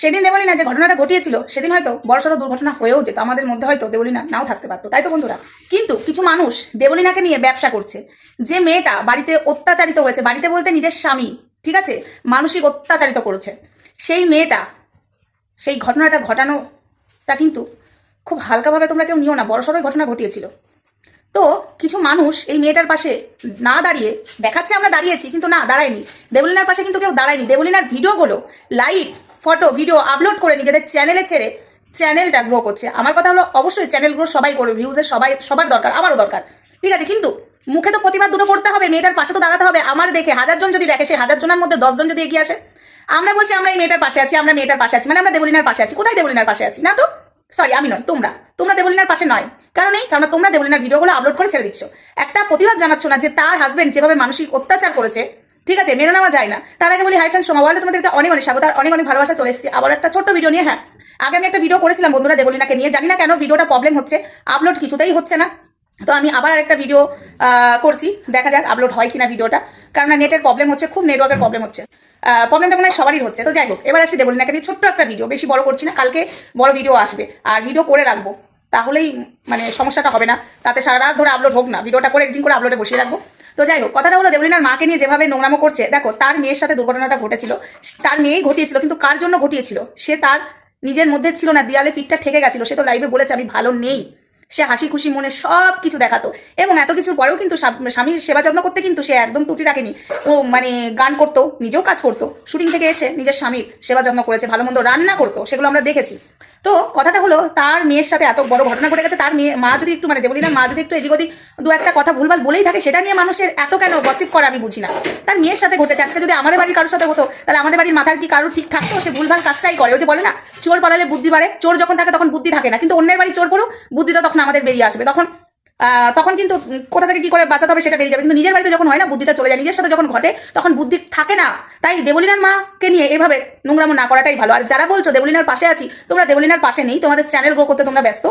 সেদিন দেবলিনা যে ঘটনাটা ঘটিয়েছিল, সেদিন হয়তো বড়সড় দুর্ঘটনা হয়েও যেত। আমাদের মধ্যে হয়তো দেবলিনা নাও থাকতে পারতো। তাই তো বন্ধুরা? কিন্তু কিছু মানুষ দেবলিনাকে নিয়ে ব্যবসা করছে। যে মেয়েটা বাড়িতে অত্যাচারিত হয়েছে, বাড়িতে বলতে নিজের স্বামী, ঠিক আছে? মানসিক অত্যাচারিত করেছে। সেই মেয়েটা, সেই ঘটনাটা ঘটানোটা কিন্তু খুব হালকাভাবে তোমরা কেউ নিও না বড়সড়ই ঘটনা ঘটিয়েছিল। তো কিছু মানুষ এই মেয়েটার পাশে না দাঁড়িয়ে, দেখাচ্ছে আমরা দাঁড়িয়েছি কিন্তু না, দাঁড়ায়নি। দেবলিনার পাশে কিন্তু কেউ দাঁড়ায়নি। দেবলিনার ভিডিওগুলো লাইভ ফটো ভিডিও আপলোড করে নিজেদের চ্যানেলে ছেড়ে চ্যানেলটা গ্রো করছে। আমার কথা হলো, অবশ্যই চ্যানেল গ্রো সবাই করবে ভিউজের সবাই, সবার দরকার, আমারও দরকার। ঠিক আছে, কিন্তু মুখে তো প্রতিবাদ দুটো করতে হবে, মেয়েটার পাশে তো দাঁড়াতে হবে। আমার দেখে হাজারজন যদি দেখে সেই হাজার জনের মধ্যে দশজন যদি এগিয়ে আসে। আমরা বলছি, আমরা এই মেয়েটার পাশে আছি, আমরা মেয়েটার পাশে আছি মানে আমরা দেবলিনার পাশে আছি। কোথায় দেবলিনার পাশে আছি? না তো? সরি আমি নয়, তোমরা। তোমরা দেবলিনার পাশে নয়। কারণ এই, কারণ তোমরা দেবলিনার ভিডিওগুলো আপলোড করে ছেড়ে দিচ্ছ। একটা প্রতিবাদ জানাচ্ছ না যে তার হাজবেন্ড যেভাবে মানসিক অত্যাচার করেছে ঠিক আছে, মেনে নেওয়া যায় না। তার আগে বলি হাই ফ্রেন্ড সোমা ওয়ার্ল্ডে তোমাদেরকে অনেক অনেক স্বাগত, আর অনেক অনেক ভালোবাসা চলে এসেছি। আবার একটা ছোট্ট ভিডিও নিয়ে হ্যাঁ আগে আমি একটা ভিডিও করেছিলাম, বন্ধুরা দেবলিনাকে নিয়ে, জানি না কেন ভিডিওটা প্রবলেম হচ্ছে আপলোড কিছুতেই হচ্ছে না। তো আমি আবার আরেকটা ভিডিও করছি, দেখা যাক আপলোড হয় কিনা ভিডিওটা কারণ নেটের প্রবলেম হচ্ছে, খুব নেটওয়ার্কের প্রবলেম হচ্ছে। প্রবলেমটা মনে হয় সবারই হচ্ছে। তো যাই হোক, এবার আসি দেবলিনাকে নিয়ে, ছোট্ট একটা ভিডিও বেশি বড় করছি না, কালকে বড় ভিডিও আসবে। আর ভিডিও করে রাখব, তাহলেই মানে সমস্যাটা হবে না। তাতে সারা রাত ধরে আপলোড হোক না ভিডিওটা করে এডিটিং করে আপলোডে বসিয়ে রাখব। তো যাই হোক, কথাটা হলো দেবলিনার মাকে নিয়ে যেভাবে নোংরামো করছে, দেখো, তার মেয়ের সাথে দুর্ঘটনাটা ঘটেছিল। তার মেয়েই ঘটিয়েছিল, কিন্তু কার জন্য ঘটিয়েছিল? সে তার নিজের মধ্যে ছিল না, দেয়ালে পিঠটা ঠেকে গেছিল, সে তো লাইভে বলেছে, আমি ভালো নেই। সে হাসি খুশি মনে সব কিছু দেখাতো। এবং এত কিছুর পরেও কিন্তু স্বামীর সেবা যত্ন করতে কিন্তু সে একদম ত্রুটি রাখেনি। ও মানে গান করতো, নিজেও কাজ করতো। শুটিং থেকে এসে নিজের স্বামীর সেবা যত্ন করেছে, ভালো মন্দ রান্না করতো, সেগুলো আমরা দেখেছি। তো কথাটা হলো, তার মেয়ের সাথে এত বড় ঘটনা ঘটে গেছে, তার মেয়ে, মা যদি একটু মানে দেবলিনার মা যদি একটু এদিক ওদিক দু একটা কথা ভুলভাল বলেই থাকে, সেটা নিয়ে মানুষের এত কেন গসিপ করে আমি বুঝি না। তার মেয়ের সাথে ঘটেছে, আজকে যদি আমাদের বাড়ির কারোর সাথে হতো, তাহলে আমাদের বাড়ির মাথার কি কারোর ঠিক থাকতো? সে ভুলভাল কাজটাই করে। ওই যে বলে না, চোর পালালে বুদ্ধি বাড়ে, চোর যখন থাকে তখন বুদ্ধি থাকে না। কিন্তু অন্যের বাড়ি চোর পড়ুক, বুদ্ধিটা তখন আমাদের বেরিয়ে আসবে, তখন তখন কিন্তু কোথা থেকে কি করে বাঁচাতে হবে সেটা বেরিয়ে যাবে। কিন্তু নিজের বাড়িতে যখন হয় না, বুদ্ধিটা চলে যায়। নিজের সাথে যখন ঘটে, তখন বুদ্ধি থাকে না। তাই দেবলিনার মাকে নিয়ে এভাবে নোংরামো না করাটাই ভালো। আর যারা বলছো দেবলিনার পাশে আছি, তোমরা দেবলিনার পাশে নেই। তোমাদের চ্যানেল গ্রো করতে তোমরা ব্যস্ত।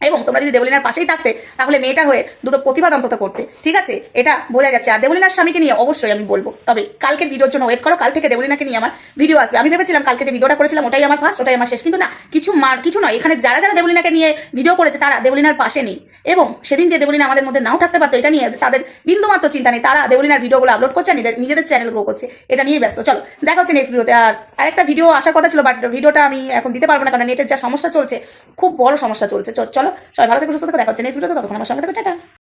এবং তোমরা যদি দেবলিনার পাশেই থাকতে, তাহলে মেয়েটার হয়ে দুটো প্রতিবাদ অন্তত করতে। ঠিক আছে? এটা বোঝা যাচ্ছে। আর দেবলিনার স্বামীকে নিয়ে অবশ্যই আমি বলব। তবে কালকের ভিডিওর জন্য ওয়েট করো। কাল থেকে দেবলিনাকে নিয়ে আমার ভিডিও আসবে। আমি ভেবেছিলাম কালকে যে ভিডিওটা করেছিলাম, ওটাই আমার ফার্স্ট ওটাই আমার শেষ। কিন্তু না, কিছু মার, কিছু নয়। এখানে যারা যারা দেবলিনাকে নিয়ে ভিডিও করেছে, তারা দেবলিনার পাশে নেই। এবং সেদিন যে দেবলিনা আমাদের মধ্যে নাও থাকতে পারতো, এটা নিয়ে তাদের বিন্দুমাত্র চিন্তা নেই। তারা দেবলিনার ভিডিওগুলো আপলোড করছে নিজেদের- চ্যানেল গ্রো করছে। এটা নিয়ে ব্যস্ত। চলো, দেখা হচ্ছে নেক্সট ভিডিওতে আর আরেকটা ভিডিও আসার কথা ছিল বাট ভিডিওটা আমি এখন দিতে পারব না, কারণ নেটের যা সমস্যা চলছে, খুব বড় সমস্যা চলছে। চলো। সবাই ভালো থেকে সুস্থ থেকে দেখা হচ্ছে নেক্সট ভিডিওতে ততক্ষণ আমার সঙ্গে থেকে টাটা।